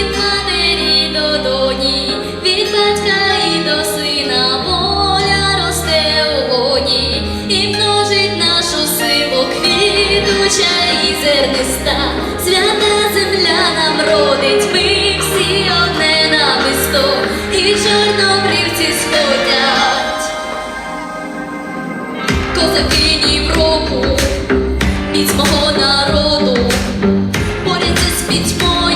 від матері до доні, від батька і до сина воля росте у воді і множить нашу силу квітуча і зерниста, свята земля нам родить, ми всі одне намисто і чорнобривці сходять. Козаки Дніпропу, від мого народу, борються з пітьмою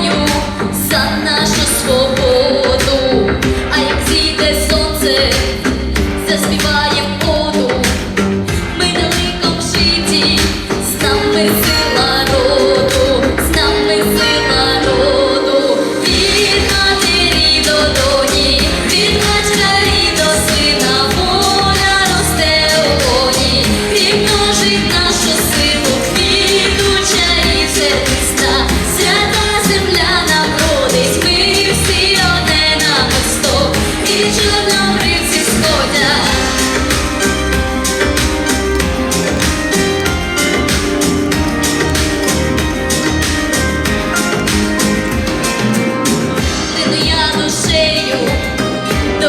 заспіває воду, ми далеко в житті, з нами сила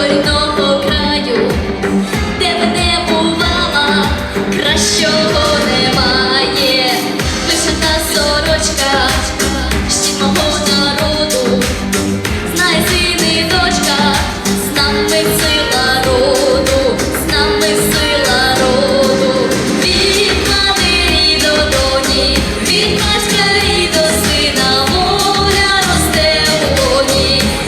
сходять.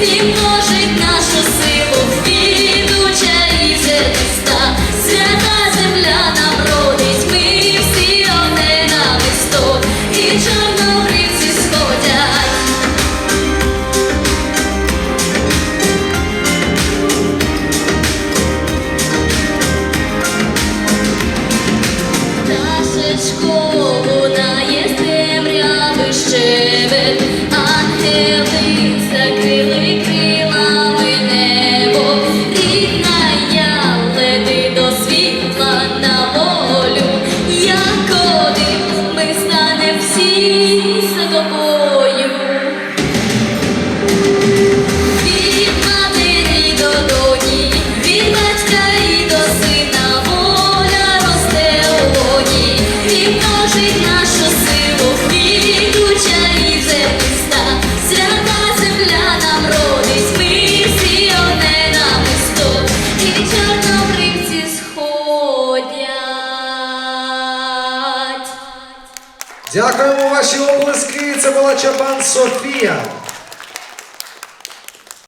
Множить нашу силу, квітуча і зерниста, свята земля нам родить, ми всі одне намисто, і чорнобривці сходять. Пташечко лунає з темряви щебет, ангели станем всі Дякуємо ваші облиски. Це була Чапан Софія.